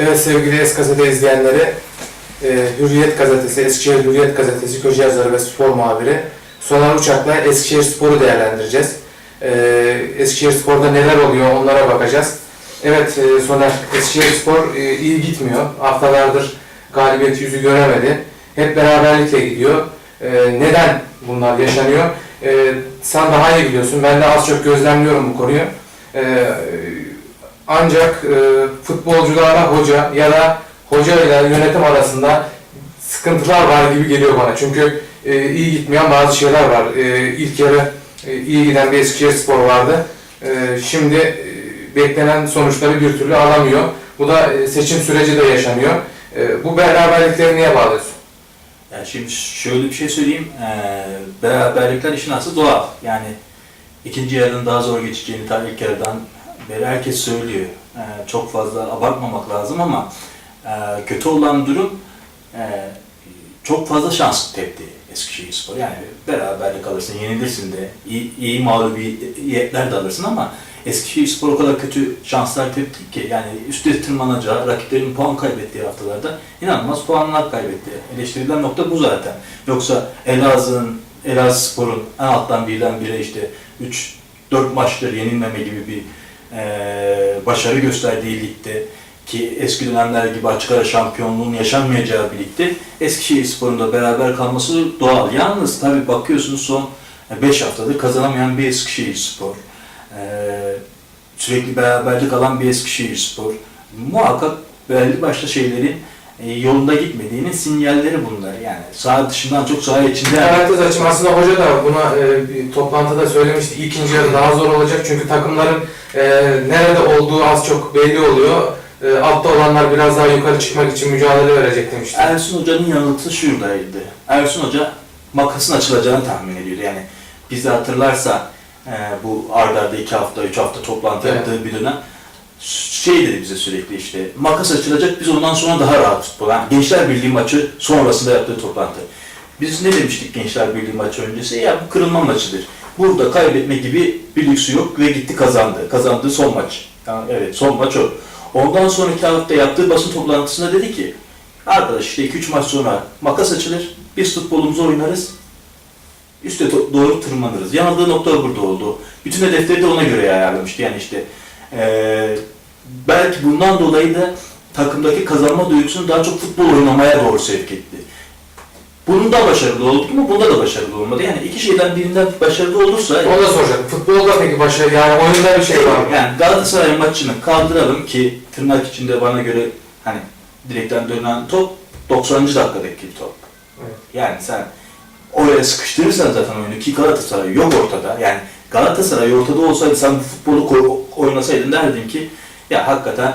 Evet sevgili Es Gazete izleyenleri, e, Hürriyet Gazetesi, Eskişehir Hürriyet Gazetesi köşe yazarı ve spor muhabiri Soner Uçak'la Eskişehir Spor'u değerlendireceğiz. E, Eskişehir Spor'da neler oluyor onlara bakacağız. Evet e, Soner, Eskişehir Spor e, iyi gitmiyor. Haftalardır galibiyet yüzü göremedi. Hep beraberlikle gidiyor. E, neden bunlar yaşanıyor? E, sen daha iyi biliyorsun. Ben de az çok gözlemliyorum bu konuyu. E, ancak e, futbolcularla hoca ya da hoca ile yönetim arasında sıkıntılar var gibi geliyor bana. Çünkü e, iyi gitmeyen bazı şeyler var. E, ilk yarı e, iyi giden bir Eskişehir Spor vardı. E, şimdi e, beklenen sonuçları bir türlü alamıyor. Bu da e, seçim süreci de yaşanıyor. E, bu beraberlikleri niye bağlıyorsun? Yani şimdi şöyle bir şey söyleyeyim. Ee, beraberlikler işin aslı doğal. Yani ikinci yarının daha zor geçeceğini ta ilk yarıdan beri herkes söylüyor. Ee, çok fazla abartmamak lazım ama e, kötü olan durum e, çok fazla şans tepti Eskişehir Spor. Yani beraberlik alırsın, yenilirsin de, iyi, iyi mağlubiyetler de alırsın ama Eskişehir Spor o kadar kötü şanslar tepti ki yani üstte tırmanacağı, rakiplerin puan kaybettiği haftalarda inanılmaz puanlar kaybetti. Eleştirilen nokta bu zaten. Yoksa Elazığ'ın, Elazığ Spor'un en alttan birden bire işte 3-4 maçtır yenilmeme gibi bir başarı gösterdiği ligde ki eski dönemler gibi açık ara şampiyonluğun yaşanmayacağı bir ligde Eskişehir Spor'un da beraber kalması doğal. Yalnız tabii bakıyorsunuz son 5 haftadır kazanamayan bir Eskişehir Spor. Ee, sürekli beraberlik alan bir Eskişehir Spor. Muhakkak belli başlı şeylerin e, yolunda gitmediğinin sinyalleri bunlar. Yani saha dışından çok saha içinden Parantez açım aslında hoca da buna e, bir toplantıda söylemişti. İkinci yarı daha zor olacak çünkü takımların e, nerede olduğu az çok belli oluyor. E, altta olanlar biraz daha yukarı çıkmak için mücadele verecek demişti. Ersun Hoca'nın yanıltısı şuradaydı. Ersun Hoca makasın açılacağını tahmin ediyordu. Yani bizi hatırlarsa e, bu arda arda iki hafta, üç hafta toplantı Evet. yaptığı bir dönem şey dedi bize sürekli işte makas açılacak biz ondan sonra daha rahat futbol. Yani Gençler Birliği maçı sonrasında yaptığı toplantı. Biz ne demiştik Gençler Birliği maçı öncesi? Ya bu kırılma maçıdır. Burada kaybetme gibi bir lüksü yok ve gitti kazandı. Kazandığı son maç. Yani evet son maç o. Ondan sonraki hafta yaptığı basın toplantısında dedi ki Arkadaş işte 2-3 maç sonra makas açılır, biz futbolumuzu oynarız, üste doğru tırmanırız. Yanıldığı nokta burada oldu. Bütün hedefleri de ona göre ayarlamıştı. Yani işte eee, belki bundan dolayı da takımdaki kazanma duygusunu daha çok futbol oynamaya doğru sevk etti. Bunun da başarılı oldu mu? Bunda da başarılı olmadı. Yani iki şeyden birinden başarılı olursa Onu da soracağım. Futbolda peki başarı yani oyunda bir şey var mı? yani Galatasaray maçını kaldıralım ki tırnak içinde bana göre hani direkten dönen top 90. dakikadaki top. Evet. Yani sen oraya sıkıştırırsan zaten oyunu ki Galatasaray yok ortada. Yani Galatasaray ortada olsaydı sen bu futbolu oynasaydın derdin ki ya hakikaten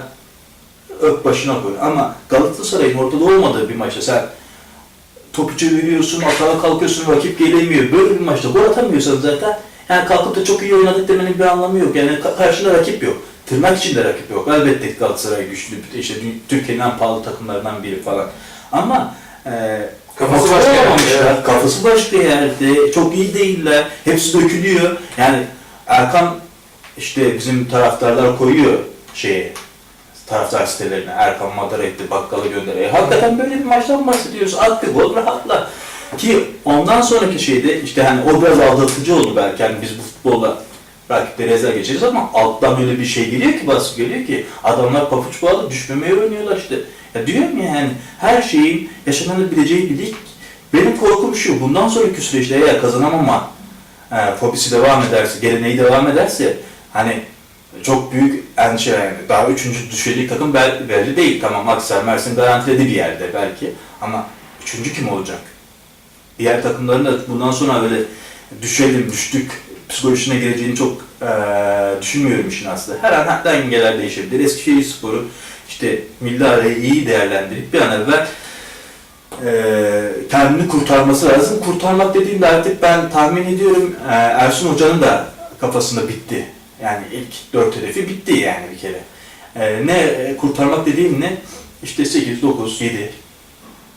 ök başına koy. Ama Galatasaray'ın ortada olmadığı bir maçta sen topu çeviriyorsun, atağa kalkıyorsun, rakip gelemiyor. Böyle bir maçta gol atamıyorsan zaten yani kalkıp da çok iyi oynadık demenin bir anlamı yok. Yani ka- karşında rakip yok. Tırnak içinde rakip yok. Elbette Galatasaray güçlü. İşte Türkiye'nin en pahalı takımlarından biri falan. Ama e, Kafası başka yerde. Kafası başka yerde. Çok iyi değiller. Hepsi dökülüyor. Yani Erkan işte bizim taraftarlar koyuyor şeye taraftar sitelerine Erkan Madara etti, bakkala gönderiyor. Hakikaten böyle bir maçtan bahsediyoruz. At bir gol rahatla. Ki ondan sonraki şeyde işte hani o biraz aldatıcı oldu belki. Yani biz bu futbolla rakipleri ezer geçeriz ama alttan öyle bir şey geliyor ki baskı geliyor ki adamlar papuç bağlı düşmemeye oynuyorlar işte. Ya diyorum ya yani her şeyin yaşanabileceği bir lig. Benim korkum şu, bundan sonraki süreçte eğer kazanamama e, fobisi devam ederse, geleneği devam ederse hani çok büyük endişe yani. Daha üçüncü düşecek takım bel- belli değil. Tamam Aksar Mersin garantiledi bir yerde belki. Ama üçüncü kim olacak? Diğer takımların da bundan sonra böyle düşelim, düştük psikolojisine geleceğini çok eee, düşünmüyorum işin aslında. Her an hatta dengeler değişebilir. Eskişehir Sporu işte milli arayı iyi değerlendirip bir an evvel eee kendini kurtarması lazım. Kurtarmak dediğimde artık ben tahmin ediyorum eee, Ersun Hoca'nın da kafasında bitti. Yani ilk dört hedefi bitti yani bir kere. Eee, ne e, kurtarmak dediğim ne? İşte 8, 9, 7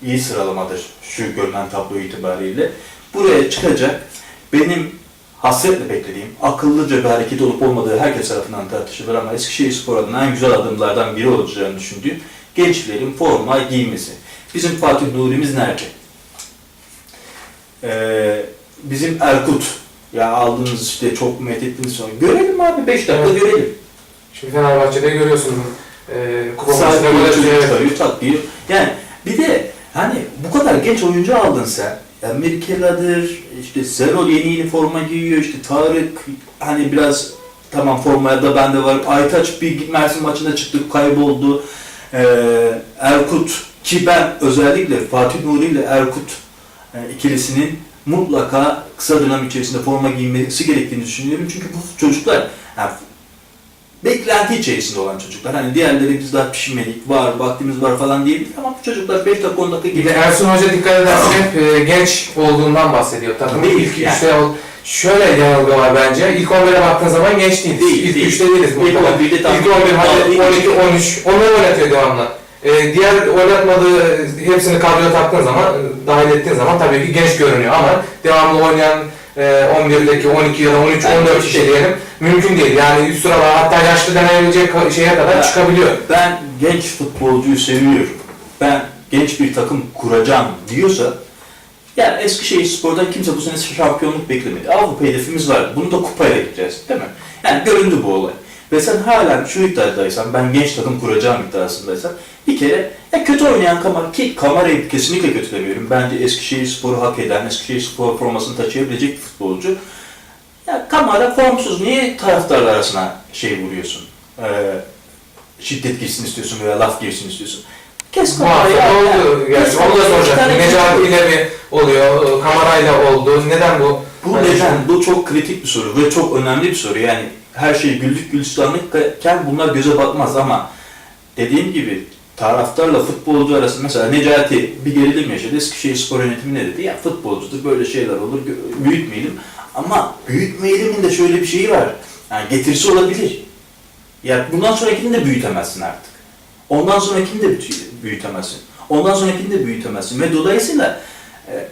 iyi sıralamadır şu görünen tablo itibariyle. Buraya çıkacak benim hasretle beklediğim, akıllıca bir hareket olup olmadığı herkes tarafından tartışılır ama Eskişehir Spor adına en güzel adımlardan biri olacağını düşündüğüm gençlerin forma giymesi. Bizim Fatih Nuri'miz nerede? Ee, bizim Erkut ya aldığınız işte çok methettiğiniz sonra görelim abi 5 dakika Evet. görelim. Şimdi Fenerbahçe'de görüyorsun e, kupa maçında böyle çocuk şey-. Yani bir de hani bu kadar genç oyuncu aldın sen. Amerikalıdır, işte Serol yeni yeni forma giyiyor, işte Tarık hani biraz tamam formaya da bende var. Aytaç bir Mersin maçında çıktı, kayboldu. Ee, Erkut ki ben özellikle Fatih Nuri ile Erkut e, ikilisinin mutlaka kısa dönem içerisinde forma giymesi gerektiğini düşünüyorum. Çünkü bu çocuklar yani beklenti içerisinde olan çocuklar. Hani diğerleri biz daha pişmedik, var, vaktimiz var falan diyebilir ama bu çocuklar 5 dakika 10 dakika geçiyor. Ersun Hoca dikkat edersen hep e, genç olduğundan bahsediyor. Takımın Değil ilk yani. üçte ol. Şöyle yanılgı var bence. İlk 11'e baktığın zaman genç değiliz. Değil, ilk değil. üçte değiliz İlk muhtemelen. 11'de tam- İlk 11 hadi Daha 12, 13. Onları oynatıyor devamlı. E, diğer oynatmadığı hepsini kadroya taktığın zaman, dahil ettiğin zaman tabii ki genç görünüyor ama devamlı oynayan e, 11'deki 12 ya da 13, Ben 14 de kişi diyelim. Mümkün değil. Yani üst sıralar hatta yaşlı denebilecek şeye kadar Ya. çıkabiliyor. Ben genç futbolcuyu seviyorum. Ben genç bir takım kuracağım diyorsa yani Eskişehir Spor'dan kimse bu sene şampiyonluk beklemedi. Avrupa hedefimiz var. Bunu da kupaya gideceğiz değil mi? Yani göründü bu olay. Ve sen halen şu iddiadaysan, ben genç takım kuracağım iddiasındaysan bir kere ya kötü oynayan Kamara, ki Kamara'yı kesinlikle kötülemiyorum. Bence Eskişehir Spor'u hak eden, Eskişehir Spor formasını taşıyabilecek bir futbolcu. Ya Kamara formsuz. Niye taraftarlar arasına şey vuruyorsun? Ee, şiddet girsin istiyorsun veya laf girsin istiyorsun. Kes hafta ya. oldu. Yani Kes onu da Kamara'yı. soracak. İki tane Necati ile bir oluyor, kamerayla oldu. Neden bu? Bu Hani neden? Bu çok kritik bir soru ve çok önemli bir soru. Yani her şey güllük gülistanlıkken bunlar göze batmaz ama dediğim gibi taraftarla futbolcu arasında mesela Necati bir gerilim yaşadı. Eskişehir Spor Yönetimi ne dedi? Ya futbolcudur böyle şeyler olur büyütmeyelim. Ama büyütmeyelim'in de şöyle bir şeyi var. Yani getirisi olabilir. Ya bundan sonrakini de büyütemezsin artık. Ondan sonrakini de büyü- büyütemezsin. Ondan sonrakini de büyütemezsin. Ve dolayısıyla e,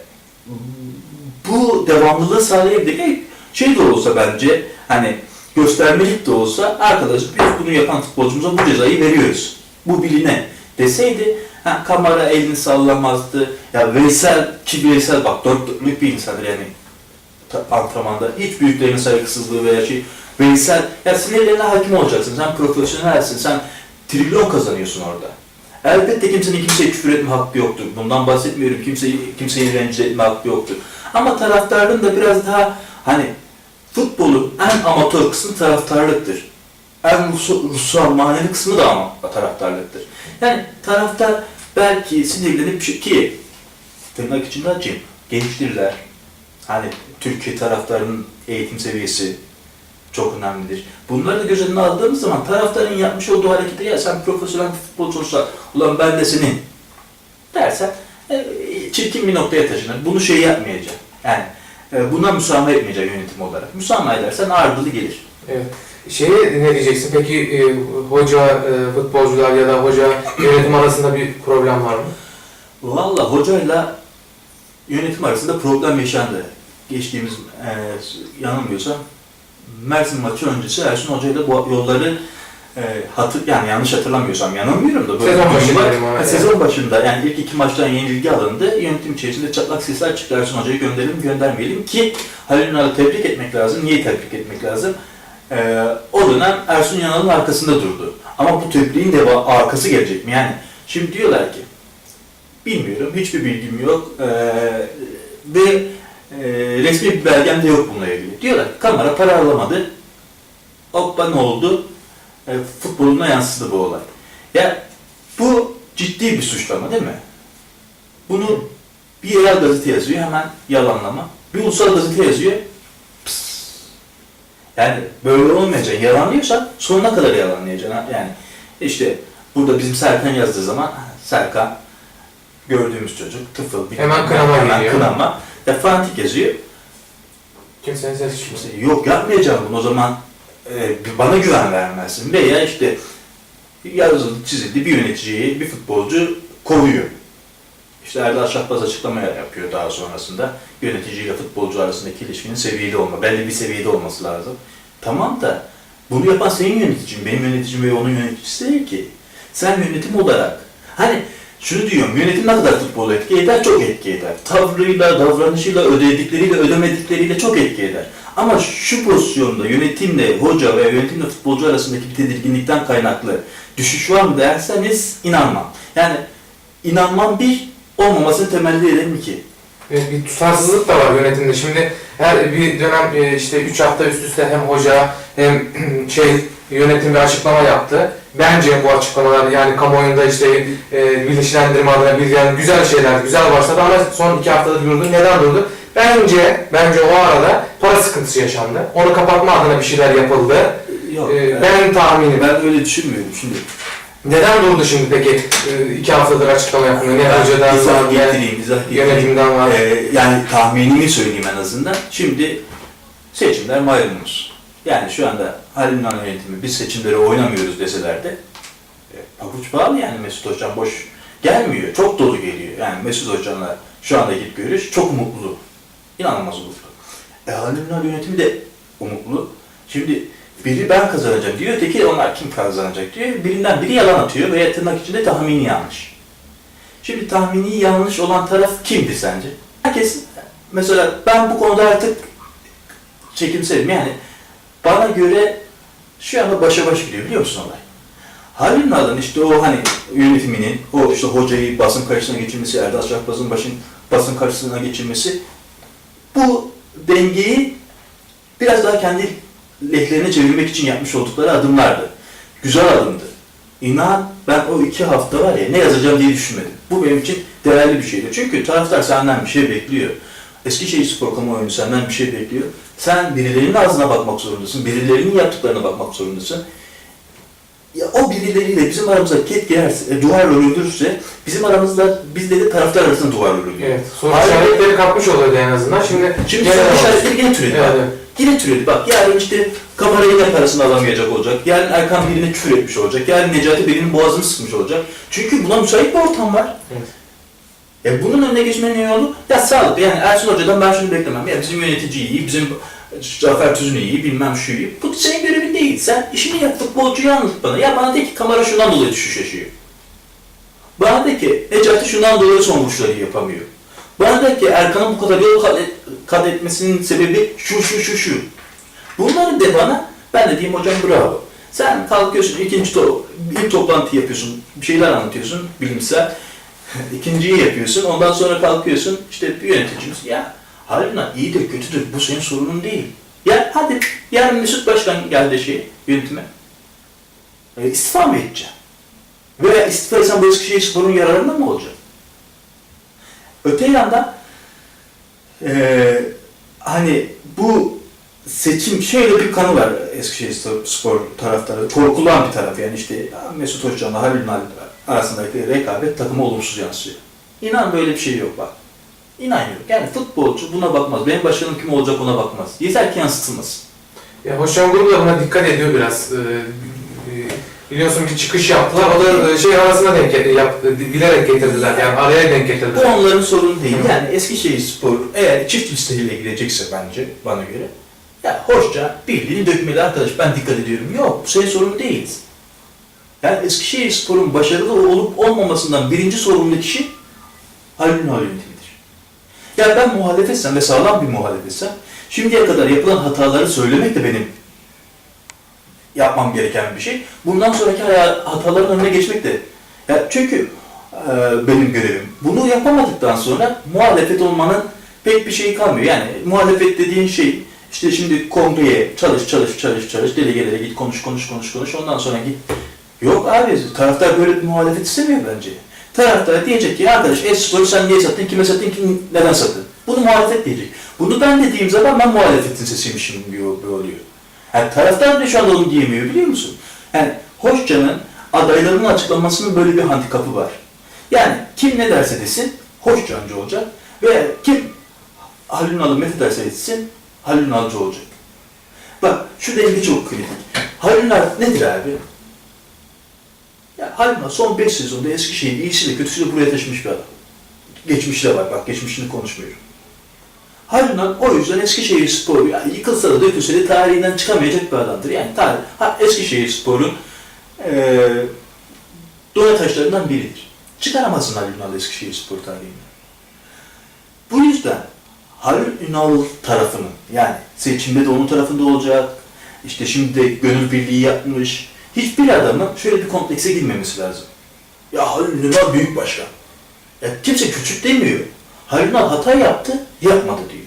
bu devamlılığı sağlayabilecek şey de olsa bence hani göstermelik de olsa arkadaş biz bunu yapan futbolcumuza bu cezayı veriyoruz. Bu biline deseydi ha, kamera elini sallamazdı. Ya Veysel ki Veysel bak dört dörtlük bir insandır yani antrenmanda. Hiç büyüklerin saygısızlığı veya şey. Veysel ya sinirlerine hakim olacaksın. Sen profesyonelsin. Sen trilyon kazanıyorsun orada. Elbette kimsenin kimseye küfür etme hakkı yoktur. Bundan bahsetmiyorum. Kimseyi, kimseyi rencide etme hakkı yoktur. Ama taraftarın da biraz daha hani futbolun en amatör kısmı taraftarlıktır. En ruhsal manevi kısmı da ama taraftarlıktır. Yani taraftar belki sinirlenip ki tırnak içinde açayım. Gençtirler. Hani Türkiye taraftarının eğitim seviyesi çok önemlidir. Bunları da göz önüne aldığımız zaman taraftarın yapmış olduğu hareketi ya sen profesyonel futbolcu olsa ulan ben de senin dersen e, çirkin bir noktaya taşınır. Bunu şey yapmayacak. Yani buna müsamaha etmeyecek yönetim olarak. Müsamaha edersen ardılı gelir. Evet. Şeye ne diyeceksin? Peki e, hoca, e, futbolcular ya da hoca yönetim arasında bir problem var mı? Valla hocayla yönetim arasında problem yaşandı. Geçtiğimiz e, yanılmıyorsam Mersin maçı öncesi Ersun Hoca ile bu yolları e, hatır, yani yanlış hatırlamıyorsam yanılmıyorum da böyle Sezon başında var. yani. Sezon başında yani ilk iki maçtan yenilgi alındı. Yönetim içerisinde çatlak sesler çıktı. Ersun Hoca'yı gönderelim göndermeyelim ki Halil Ünal'ı tebrik etmek lazım. Niye tebrik etmek lazım? E, o dönem Ersun Yanal'ın arkasında durdu. Ama bu tebriğin de arkası gelecek mi? Yani şimdi diyorlar ki Bilmiyorum, hiçbir bilgim yok ee, ve e, resmi bir belgem de yok bununla ilgili. Diyorlar kamera para alamadı, hoppa ne oldu, e, futboluna yansıdı bu olay. Ya bu ciddi bir suçlama değil mi? Bunu bir yerel gazete yazıyor hemen yalanlama, bir ulusal gazete yazıyor, pıs. Yani böyle olmayacak, yalanlıyorsan sonuna kadar yalanlayacaksın. Yani işte burada bizim Serkan yazdığı zaman Serkan gördüğümüz çocuk tıfıl bir Hemen kınama hemen geliyor. kınama. Ya Fantik yazıyor. Kimsenin sesi çıkmıyor. Yok yapmayacağım bunu o zaman e, bana güven vermezsin. Veya işte yazıldı çizildi bir yöneticiyi bir futbolcu kovuyor. İşte Erdal Şahbaz açıklama yapıyor daha sonrasında. Yöneticiyle futbolcu arasındaki ilişkinin seviyeli olma, belli bir seviyede olması lazım. Tamam da bunu yapan senin yöneticin, benim yöneticim ve onun yöneticisi değil ki. Sen yönetim olarak Hani şunu diyorum, yönetim ne kadar futbolu etki eder? Çok etki eder. Tavrıyla, davranışıyla, ödedikleriyle, ödemedikleriyle çok etki eder. Ama şu pozisyonda yönetimle hoca ve yönetimle futbolcu arasındaki bir tedirginlikten kaynaklı düşüş var mı derseniz inanmam. Yani inanmam bir, olmamasını temelli ederim ki. Ve bir tutarsızlık da var yönetimde. Şimdi her bir dönem e, işte 3 hafta üst üste hem hoca hem şey yönetim bir açıklama yaptı. Bence bu açıklamalar yani kamuoyunda işte e, bilinçlendirme adına yani güzel şeyler, güzel başladı ama son iki haftada durdu. Neden durdu? Bence, bence o arada para sıkıntısı yaşandı. Onu kapatma adına bir şeyler yapıldı. Yok, E, ben tahminim. ben öyle düşünmüyorum şimdi. Neden durdu şimdi peki? E, iki haftadır açıklama yapmıyor. Ne hocadan var, ne yönetimden var. Ee, yani tahminimi söyleyeyim en azından. Şimdi seçimler malumunuz. Yani şu anda Halil İnan yönetimi biz seçimleri oynamıyoruz deseler de e, pabuç bağlı yani Mesut Hocam boş gelmiyor. Çok dolu geliyor. Yani Mesut Hocam'la şu andaki görüş çok mutlu. İnanılmaz mutlu. E, İnan yönetimi de umutlu. Şimdi biri ben kazanacağım diyor, öteki onlar kim kazanacak diyor. Birinden biri yalan atıyor ve tırnak içinde tahmini yanlış. Şimdi tahmini yanlış olan taraf kimdi sence? Herkes, mesela ben bu konuda artık çekimserim. Yani bana göre şu anda başa baş gidiyor biliyor musun olay? Halil Nal'ın işte o hani yönetiminin, o işte hocayı basın karşısına geçirmesi, Erdal Şahbaz'ın başın basın karşısına geçirmesi bu dengeyi biraz daha kendi lehlerine çevirmek için yapmış oldukları adımlardı. Güzel adımdı. İnan ben o iki hafta var ya ne yazacağım diye düşünmedim. Bu benim için değerli bir şeydi. Çünkü taraftar senden bir şey bekliyor. Eskişehir Spor kamuoyu senden bir şey bekliyor. Sen birilerinin ağzına bakmak zorundasın. Birilerinin yaptıklarına bakmak zorundasın. Ya o birileriyle bizim aramızda ket girerse, e, duvar örüldürürse bizim aramızda bizle de taraftar arasında duvar örülüyor. Evet. Soru Hayır. işaretleri kapmış oluyordu en azından. Şimdi Şimdi genel soru olarak- işaretleri yine türedi. Evet, bak. evet. Yine türedi. Bak yarın işte kamera yine parasını alamayacak olacak. Yarın Erkan birine küfür etmiş olacak. Yarın Necati birinin boğazını sıkmış olacak. Çünkü buna müsait bir ortam var. Evet. E bunun önüne geçmenin yolu? Ya sağlık. Yani Ersun Hoca'dan ben şunu beklemem. Ya bizim yönetici iyi, bizim Cafer Tüzün iyi, bilmem şu iyi. Bu senin görevin değil. Sen işini yap, futbolcuyu anlat bana. Ya bana de ki kamera şundan dolayı düşüş yaşıyor. Bana de ki Necati şundan dolayı son vuruşları yapamıyor. Bana de ki Erkan'ın bu kadar yol kat, et- kat etmesinin sebebi şu şu şu şu. Bunları de bana, ben de diyeyim hocam bravo. Sen kalkıyorsun ikinci to ilk toplantı yapıyorsun, bir şeyler anlatıyorsun bilimsel. İkinciyi yapıyorsun, ondan sonra kalkıyorsun işte bir yöneticimiz ya Haruna iyidir kötüdür bu senin sorunun değil. Ya hadi yarın Mesut Başkan geldi şey yönetime. E, istifa mı edeceğim? Veya istifa etsen bu Eskişehir Spor'un yararına mı olacak? Öte yandan eee hani bu seçim şöyle bir kanı var Eskişehir Spor- taraftarı. Korkulan bir taraf yani işte Mesut Özcan'la Halil Nail arasındaki rekabet takıma olumsuz yansıyor. İnan böyle bir şey yok bak. İnan yok. Yani futbolcu buna bakmaz. Benim başkanım kim olacak ona bakmaz. Yeter ki yansıtılmasın. Ya Hoşçakalın grubu da buna dikkat ediyor biraz. Ee, e, biliyorsun bir çıkış yaptılar. O da e, şey arasına denk get- yaptı, bilerek getirdiler. Yani araya denk Bu getirdiler. onların sorunu değil. Yani Eskişehir Spor eğer çift listeyle girecekse bence bana göre ya hoşça birliğini dökmeli arkadaş ben dikkat ediyorum. Yok bu senin sorun değil. Yani Eskişehir Spor'un başarılı olup olmamasından birinci sorumlu kişi Halil yönetimidir. Ya ben muhalefetsem ve sağlam bir muhalefetsem şimdiye kadar yapılan hataları söylemek de benim yapmam gereken bir şey. Bundan sonraki hataların önüne geçmek de. Ya çünkü e, benim görevim. Bunu yapamadıktan sonra muhalefet olmanın pek bir şeyi kalmıyor. Yani muhalefet dediğin şey işte şimdi kongreye çalış çalış çalış çalış delegelere git konuş konuş konuş konuş ondan sonra git. Yok abi taraftar böyle bir muhalefet istemiyor bence. Taraftar diyecek ki arkadaş Espor'u sen niye sattın, kime sattın, kim, neden sattın? Bunu muhalefet diyecek. Bunu ben dediğim zaman ben muhalefetin sesiymişim gibi oluyor. Yani taraftar da şu anda onu diyemiyor biliyor musun? Yani Hoşça'nın adaylarının açıklamasının böyle bir handikapı var. Yani kim ne derse desin Hoşçancı olacak ve kim Halil Ünal'ı met ederse etsin Halil Ünalcı olacak. Bak şu denge çok kritik. Halil Ünal nedir abi? Ya Halil Ünal son 5 sezonda Eskişehir'i iyisiyle kötüsüyle buraya taşımış bir adam. Geçmişi de var bak geçmişini konuşmuyorum. Ünal o yüzden Eskişehir Sporu yani yıkılsa da dökülse de tarihinden çıkamayacak bir adamdır. Yani tarih, ha, Eskişehir Spor'un eee dona taşlarından biridir. çıkaramazsın Halil Ünal Eskişehir Spor tarihini. Bu yüzden Halil Ünal tarafının yani seçimde de onun tarafında olacak, işte şimdi gönül birliği yapmış, hiçbir adamın şöyle bir komplekse girmemesi lazım. Ya Halil Ünal büyük başkan. Ya kimse küçük demiyor. Halil Ünal hata yaptı, yapmadı diyor.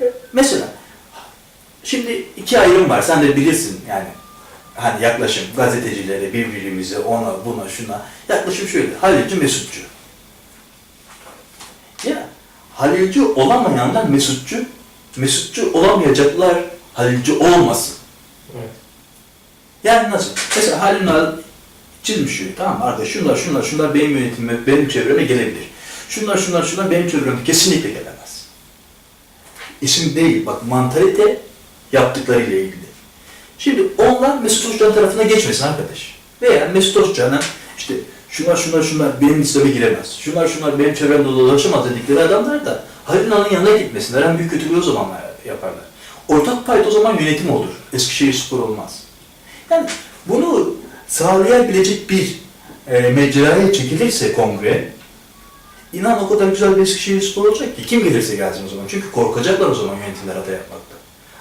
E, Mesela şimdi iki ayrım var. Sen de bilirsin yani. Hani yaklaşım gazetecilere, birbirimize, ona, buna, şuna. Yaklaşım şöyle. Halilci, Mesutçu. Ya Halilci olamayanlar Mesutçu, Mesutçu olamayacaklar Halilci olmasın. Evet. Yani nasıl? Mesela Halil Ünal çizmiş şöyle tamam? Arkadaş şunlar şunlar şunlar benim yönetimime, benim çevreme gelebilir. Şunlar şunlar şunlar benim çevreme kesinlikle gelemez. İsim değil bak mantalite yaptıklarıyla ilgili. Şimdi onlar Mesut Özcan tarafına geçmesin arkadaş. Veya Mesut Özcan'a işte şunlar şunlar şunlar benim listeme giremez. Şunlar şunlar benim çevremde dolaşamaz dedikleri adamlar da Halil Ünal'ın yanına gitmesinler. En büyük kötülüğü o zaman yaparlar. Ortak payda o zaman yönetim olur. Eskişehir Spor olmaz. Yani bunu sağlayabilecek bir e, mecraya çekilirse kongre, inan o kadar güzel bir Eskişehir olacak ki kim gelirse gelsin o zaman. Çünkü korkacaklar o zaman yönetimler hata yapmakta.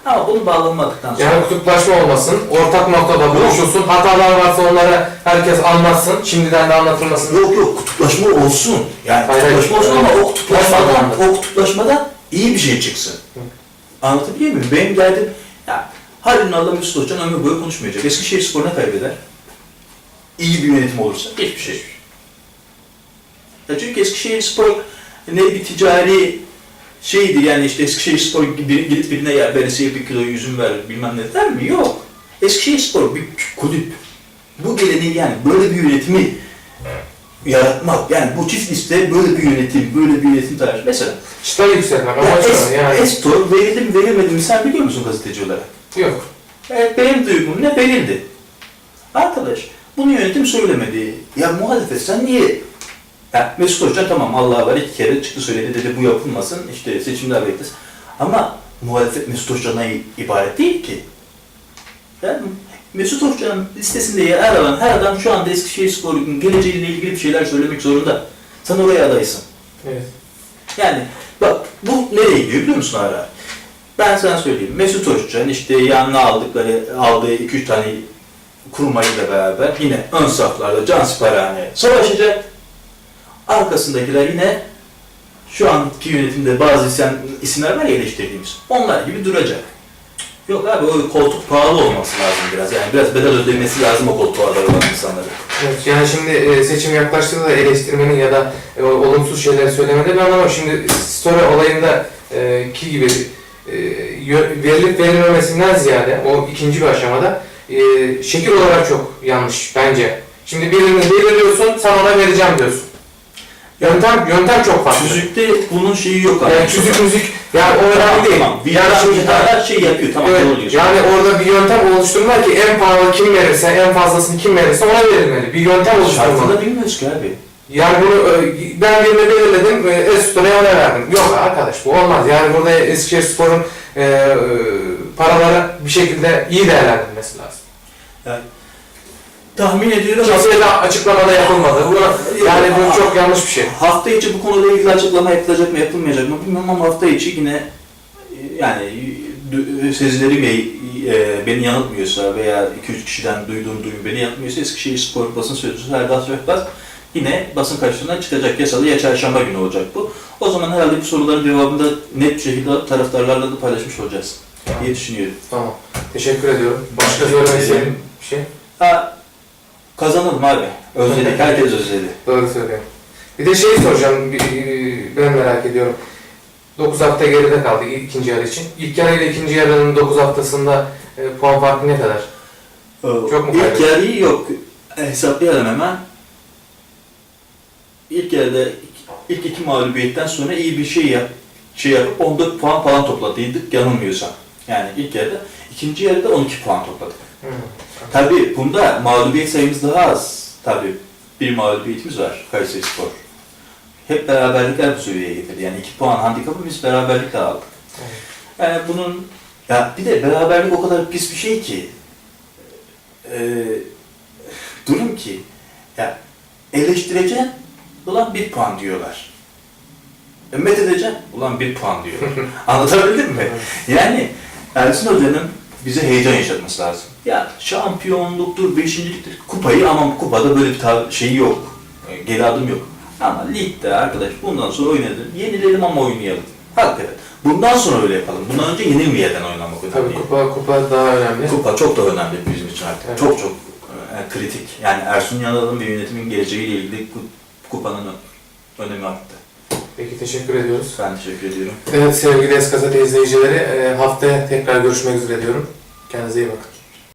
Ama bunu bağlanmadıktan sonra... Yani kutuplaşma olmasın, ortak noktada buluşulsun, hatalar varsa onları herkes anlatsın, şimdiden de anlatılmasın. Yok yok kutuplaşma olsun. Yani Hayır, kutuplaşma hayır. olsun ama o kutuplaşmadan, o kutuplaşmadan iyi bir şey çıksın. Hı. Anlatabiliyor muyum? Benim derdim, ya Halil Ünal'la Mesut Özcan ömür boyu konuşmayacak. Eskişehir Spor ne kaybeder? İyi bir yönetim olursa hiçbir şey. Ya çünkü Eskişehir Spor ne bir ticari şeydi yani işte Eskişehir Spor gibi gidip birine ya veresiye bir kilo üzüm ver bilmem ne der mi? Yok. Eskişehir Spor bir kulüp. Bu geleneği yani böyle bir yönetimi yaratmak. Yani bu çift liste böyle bir yönetim, böyle bir yönetim tarzı. Mesela Çıtayı yükseltmek ya es, yani. Estor verildi mi verilmedi mi sen biliyor musun gazeteci olarak? Yok. Evet, benim duygum ne verildi. Arkadaş bunu yönetim söylemedi. Ya muhalefet sen niye? Ya Mesut Özcan tamam Allah var iki kere çıktı söyledi dedi bu yapılmasın işte seçimler beklesin. Ama muhalefet Mesut Özcan'a i- ibaret değil ki. Yani Mesut Özcan'ın listesinde yer alan her adam şu anda Eskişehir Spor'un geleceğiyle ilgili bir şeyler söylemek zorunda. Sen oraya adaysın. Evet. Yani bak bu nereye gidiyor biliyor musun ara? Ben sana söyleyeyim. Mesut Özcan işte yanına aldıkları, aldığı 2-3 tane kurmayla beraber yine ön saflarda can siparhane savaşacak. Arkasındakiler yine şu anki yönetimde bazı isim, isimler var ya eleştirdiğimiz. Onlar gibi duracak. Yok abi o koltuk pahalı olması lazım biraz. Yani biraz bedel ödemesi lazım o koltuğa da olan insanların. Evet, yani şimdi e, seçim yaklaştığında da eleştirmenin ya da e, olumsuz şeyler söylemede ben ama şimdi story olayında e, ki gibi verilip verilmemesinden ziyade o ikinci bir aşamada e, şekil olarak çok yanlış bence. Şimdi birini belirliyorsun, sen ona vereceğim diyorsun. Yöntem, yöntem çok farklı. Tüzükte bunun şeyi yok abi. Yani çizik müzik, yani o önemli değil. Tamam. Yani Yani şimdi her şey yapıyor. Tamam Evet, diyorsun. yani orada bir yöntem oluştururlar ki en pahalı kim verirse, en fazlasını kim verirse ona verilmeli. Bir yöntem oluşturmalı. Şartını bilmiyoruz ki abi. Yani bunu e, ben birini belirledim, e, Estora'ya ona verdim. Yok arkadaş bu olmaz. Yani burada Eskişehir Spor'un e, e, paraları bir şekilde iyi değerlendirilmesi lazım. Yani tahmin ediyorum. Kimseye de açıklamada yapılmadı. Bu, yani bu çok yanlış bir şey. Hafta içi bu konuyla ilgili açıklama yapılacak mı yapılmayacak mı bilmiyorum ama hafta içi yine e, yani dü- sezilerim e, beni yanıltmıyorsa veya 2-3 kişiden duyduğum duyum beni yanıltmıyorsa Eskişehir Spor basın sözcüsü Erdal Sökbaz yine basın karşısına çıkacak yasalı ya çarşamba günü olacak bu. O zaman herhalde bu soruların cevabını da net bir şekilde taraftarlarla da paylaşmış olacağız diye düşünüyorum. Tamam. Teşekkür ediyorum. Başka söylemek istediğin bir şey? Ha, kazanalım abi. Özledik. Herkes özledi. Doğru söylüyorum. Bir de şey soracağım, bir- ben merak ediyorum. 9 hafta geride kaldı ikinci yarı için. İlk yarı ile ikinci yarının 9 haftasında e, puan farkı ne kadar? Çok mu İlk yarıyı yok. Hesaplayalım hemen. İlk yarıda ilk iki mağlubiyetten sonra iyi bir şey yap, şey yapıp 14 puan falan topladıydık yanılmıyorsam. Yani ilk yarıda. ikinci yarıda 12 puan topladık. Hmm. Tabii bunda mağlubiyet sayımız daha az. Tabii bir mağlubiyetimiz var Kayseri Spor. Hep beraberlikler bu seviyeye getirdi. Yani 2 puan handikapı biz beraberlikle aldık. Yani bunun ya bir de beraberlik o kadar pis bir şey ki e, durum ki ya Eleştireceksin, ulan bir puan diyorlar. E, met edeceksin, ulan bir puan diyor. Anlatabildim mi? Yani Ersin Hoca'nın bize heyecan yaşatması lazım. Ya şampiyonluktur, beşinciliktir. Kupayı ama kupada böyle bir tar- şey yok. E, Geri adım yok. Ama ligde arkadaş bundan sonra oynayalım. Yenilelim ama oynayalım. Hakikaten. Bundan sonra öyle yapalım. Bundan önce yenilmeyeden oynamak önemli. Tabii kupa kupa daha önemli. Kupa çok da önemli bizim için artık. Evet. Çok çok e, kritik. Yani Ersun Yanal'ın ve yönetimin geleceğiyle ilgili kupanın önemi arttı. Peki teşekkür ediyoruz. Ben teşekkür ediyorum. Evet sevgili Eskazete izleyicileri e, haftaya tekrar görüşmek üzere diyorum. Kendinize iyi bakın.